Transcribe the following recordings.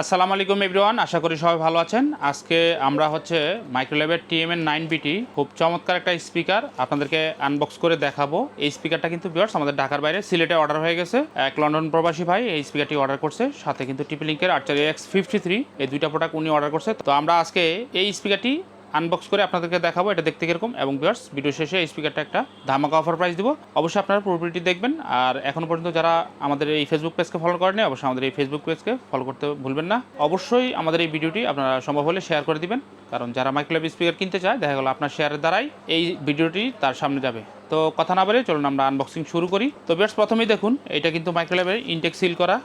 আসসালামু আলাইকুম এভরিওয়ান, আশা করি সবাই ভালো আছেন। আজকে আমরা হচ্ছে মাইক্রোলেভের টিএমএন নাইন বিটি, খুব চমৎকার একটা স্পিকার আপনাদেরকে আনবক্স করে দেখাবো। এই স্পিকারটা কিন্তু বিয়ার্স আমাদের ঢাকার বাইরে সিলেটে অর্ডার হয়ে গেছে। এক লন্ডন প্রবাসী ভাই এই স্পিকারটি অর্ডার করছে, সাথে কিন্তু টিপিলিঙ্কের আর্চার এক্স ফিফটি থ্রি এই দুইটা প্রোডাক্ট উনি অর্ডার করছে। তো আমরা আজকে এই স্পিকারটি আনবক্স করে আপনাদেরকে দেখাবো, এটা দেখতে কীরকম। এবং বিয়ার্স ভিডিও শেষে এই স্পিকারটা একটা ধামাকা অফার প্রাইস দিব। অবশ্যই আপনারা পুরোপুরিটি দেখবেন। আর এখনও পর্যন্ত যারা আমাদের এই ফেসবুক পেজকে ফলো করেনি অবশ্যই আমাদের এই ফেসবুক পেজকে ফলো করতে ভুলবেন না। অবশ্যই আমাদের এই ভিডিওটি আপনারা সম্ভব হলে শেয়ার করে দিবেন। কারণ যারা মাইক্রোলেভ স্পিকার কিনতে চায়, দেখা গেলো আপনার শেয়ারের দ্বারাই এই ভিডিওটি তার সামনে যাবে। তো কথা না বলে চলুন আমরা আনবক্সিং শুরু করি। তো বিয়ার্স প্রথমেই দেখুন, এটা কিন্তু মাইক্রোলেভের ইনটেক সিল করা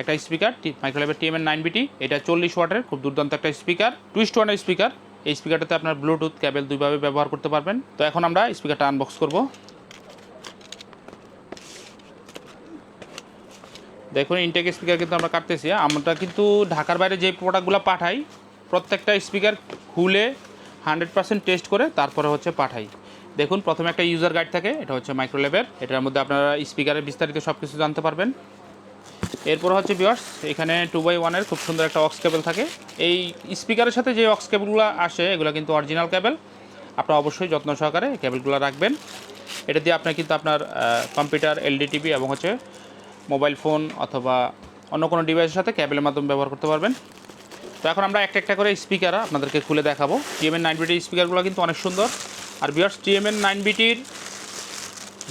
একটা স্পিকার মাইক্রোলেভের টিএমএন নাইন বিটি এটা চল্লিশ ওয়াটের, খুব দুর্দান্ত একটা স্পিকার টুইস্ট ওয়ানের স্পিকার এই স্পিকারটাতে আপনার ব্লুটুথ ক্যাবেল দুইভাবে ব্যবহার করতে পারবেন। তো এখন আমরা স্পিকারটা আনবক্স করব। দেখুন ইনটেক স্পিকার কিন্তু আমরা কাটতেছি। আমরা কিন্তু ঢাকার বাইরে যে প্রোডাক্টগুলো পাঠাই, প্রত্যেকটা স্পিকার খুলে হান্ড্রেড পার্সেন্ট টেস্ট করে তারপরে হচ্ছে পাঠাই। দেখুন, প্রথমে একটা ইউজার গাইড থাকে, এটা হচ্ছে মাইক্রোলেভের এটার মধ্যে আপনারা স্পিকারের বিস্তারিত সব কিছু জানতে পারবেন। এরপর হচ্ছে বিয়ার্স এখানে টু বাই ওয়ানের খুব সুন্দর একটা অক্স কেবল থাকে। এই স্পিকারের সাথে যে অক্স কেবলগুলো আসে, এগুলো কিন্তু অরিজিনাল কেবল আপনারা অবশ্যই যত্ন সহকারে কেবলগুলো রাখবেন। এটা দিয়ে আপনার কিন্তু আপনার কম্পিউটার এলডি টিভি এবং হচ্ছে মোবাইল ফোন অথবা অন্য কোনো ডিভাইসের সাথে কেবলের মাধ্যমে ব্যবহার করতে পারবেন। তো এখন আমরা একটা একটা করে স্পিকার আপনাদেরকে খুলে দেখাবো। টিএমএন নাইন বিটির স্পিকারগুলো কিন্তু অনেক সুন্দর। আর বিয়ার্স টিএমএন নাইন বিটির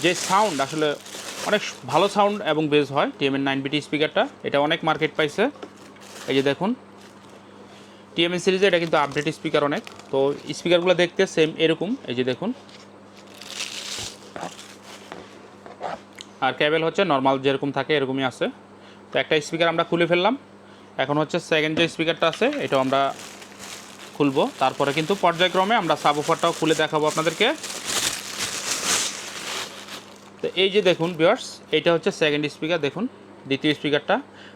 যে সাউন্ড আসলে অনেক ভালো সাউন্ড এবং বেস হয় টিএমএন নাইন বিটি স্পিকারটা এটা অনেক মার্কেট পাইছে। এই যে দেখুন টিএমএন সিরিজে এটা কিন্তু আপডেট স্পিকার অনেক। তো স্পিকারগুলো দেখতে সেম এরকম। এই যে দেখুন। আর ক্যাবেল হচ্ছে নর্মাল যেরকম থাকে এরকমই আছে। তো একটা স্পিকার আমরা খুলে ফেললাম। এখন হচ্ছে সেকেন্ড যে স্পিকারটা আছে, এটাও আমরা খুলবো। তারপরে কিন্তু পর্যায়ক্রমে আমরা সাব অফারটাও খুলে দেখাবো আপনাদেরকে। তো এই যে দেখুন বিয়ার্স এটা হচ্ছে সেকেন্ড স্পিকার দেখুন, দ্বিতীয় স্পিকারটা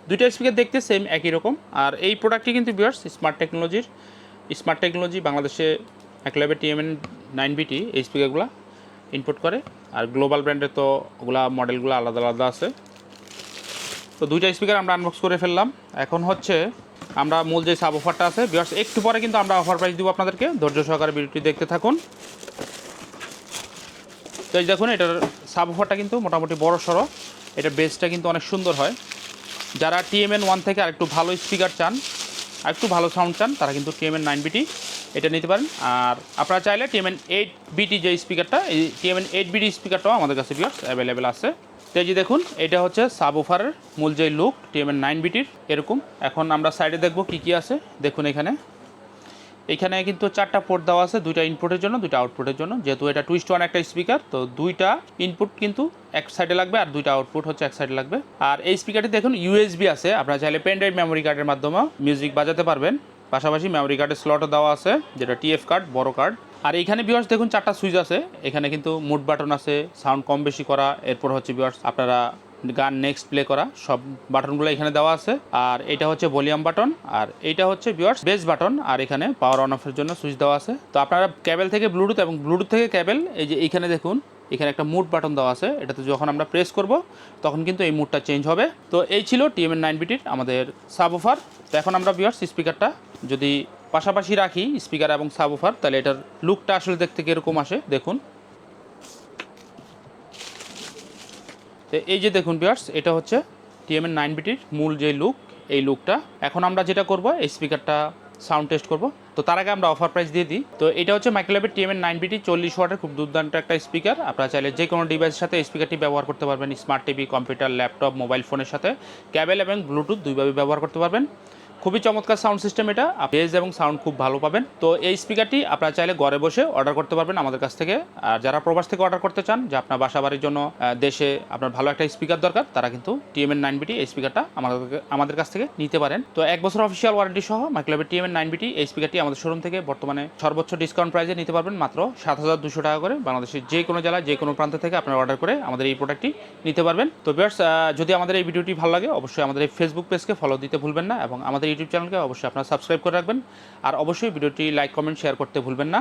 দুইটা স্পিকার দেখতে সেম একই রকম। আর এই প্রোডাক্টটি কিন্তু বিয়ার্স স্মার্ট টেকনোলজির স্মার্ট টেকনোলজি বাংলাদেশে এক ল্যাবে টিএমএন নাইন বিটি এই স্পিকারগুলো ইনপুট করে। আর গ্লোবাল ব্র্যান্ডের তো ওগুলা মডেলগুলো আলাদা আলাদা আছে। তো দুইটা স্পিকার আমরা আনবক্স করে ফেললাম। এখন হচ্ছে আমরা মূল যে সাব অফারটা আছে বিয়ার্স একটু পরে কিন্তু আমরা অফার প্রাইস দিব আপনাদেরকে। ধৈর্য সহকারে ভিডিওটি দেখতে থাকুন। এই দেখুন, এটার সাব অফারটা কিন্তু মোটামুটি বড় সড়ো এটার বেসটা কিন্তু অনেক সুন্দর হয়। যারা টিএমএন ওয়ান থেকে আরেকটু ভালো স্পিকার চান, আরেকটু ভালো সাউন্ড চান, তারা কিন্তু টিএমএন নাইন বিটি এটা নিতে পারেন। আর আপনারা চাইলে টিএমএন এইট বিটি যে স্পিকারটা এই টিএমএন এইট বিটি স্পিকারটাও আমাদের কাছে বিয়ার্স অ্যাভেলেবেল আছে। তো এই যে দেখুন, এটা হচ্ছে সাব অফারের মূল যে লুক টিএমএন নাইন বিটির এরকম। এখন আমরা সাইডে দেখব কি কি আছে। দেখুন এখানে। এখানে কিন্তু চারটা পোর্ট দেওয়া আছে, দুইটা ইনপুটের জন্য, দুইটা আউটপুটের জন্য। যেহেতু এটা টুইস্ট ওয়ান একটা স্পিকার তো দুইটা ইনপুট কিন্তু এক সাইডে লাগবে আর দুইটা আউটপুট হচ্ছে এক সাইডে লাগবে। আর এই স্পিকারটি দেখুন ইউএসবি আছে। আপনারা চাইলে পেন ড্রাইভ মেমোরি কার্ডের মাধ্যমে মিউজিক বাজাতে পারবেন। পাশাপাশি মেমোরি কার্ডের স্লটও দেওয়া আছে, যেটা টিএফ কার্ড বড় কার্ড আর এইখানে বিয়ার্স দেখুন, চারটা সুইচ আছে। এখানে কিন্তু মুড বাটন আছে সাউন্ড কম বেশি করা। এরপর হচ্ছে বিয়ার্স আপনারা গান নেক্সট প্লে করা। সব বাটনগুলো এখানে দেওয়া আছে। আর এটা হচ্ছে ভলিউম বাটন আর এটা হচ্ছে বিয়ার্স বেস বাটন আর এখানে পাওয়ার অন অফের জন্য সুইচ দেওয়া আছে। তো আপনারা ক্যাবেল থেকে ব্লুটুথ এবং ব্লুটুথ থেকে ক্যাবেল এই যে এখানে দেখুন, এখানে একটা মুড বাটন দেওয়া আছে। এটাতে যখন আমরা প্রেস করব, তখন কিন্তু এই মুডটা চেঞ্জ হবে। তো এই ছিল টিএমএন নাইন বিটির আমাদের সাব অফার তো এখন আমরা বিয়ার্স স্পিকারটা যদি পাশাপাশি রাখি স্পিকার এবং সাব অফার তাহলে এটার লুকটা আসলে দেখতে কীরকম আসে, দেখুন। তো এই যে দেখুন বিয়ার্স এটা হচ্ছে টিএমএন নাইন বিটির মূল যে লুক এই লুকটা এখন আমরা যেটা করব, এই স্পিকারটা সাউন্ড টেস্ট করব। তো তার আগে আমরা অফার প্রাইস দিয়ে দিই। তো এটা হচ্ছে মাইক্রোলাইভের টিএমএন নাইন বিটি চল্লিশ ওয়াটের খুব দুর্দান্ত একটা স্পিকার আপনারা চাইলে যে কোনো ডিভাইসের সাথে স্পিকারটি ব্যবহার করতে পারবেন। Smart TV computer laptop mobile ফোনের সাথে। ক্যাবেল এবং ব্লুটুথ দুইভাবে ব্যবহার করতে পারবেন। খুবই চমৎকার সাউন্ড সিস্টেম এটা। বেজ এবং সাউন্ড খুব ভালো পাবেন। তো এই স্পিকারটি আপনারা চাইলে ঘরে বসে অর্ডার করতে পারবেন আমাদের কাছ থেকে। আর যারা প্রবাস থেকে অর্ডার করতে চান, যে আপনার বাসা বাড়ির জন্য দেশে আপনার ভালো একটা স্পিকার দরকার, তারা কিন্তু টিএমএন নাইন বিটি এই স্পিকারটা আমাদের আমাদের কাছ থেকে নিতে পারেন। তো এক বছর অফিসিয়াল ওয়ারেন্টি সহ মাইক্রোলেভের টিএমএন নাইন বিটি এই স্পিকারটি আমাদের শোরুম থেকে বর্তমানে সর্বোচ্চ ডিসকাউন্ট প্রাইসে নিতে পারবেন, মাত্র সাত হাজার দুশো টাকা করে। বাংলাদেশের যে কোনো জেলায়, যে কোনো প্রান্ত থেকে আপনারা অর্ডার করে আমাদের এই প্রোডাক্টটি নিতে পারবেন। তো বিয়ার্স যদি আমাদের এই ভিডিওটি ভালো লাগে, অবশ্যই আমাদের এই ফেসবুক পেজকে ফলো দিতে ভুলবেন না এবং আমাদের ইউটিউব চ্যানেলকে অবশ্যই আপনারা সাবস্ক্রাইব করে রাখবেন। আর অবশ্যই ভিডিওটি লাইক কমেন্ট শেয়ার করতে ভুলবেন না।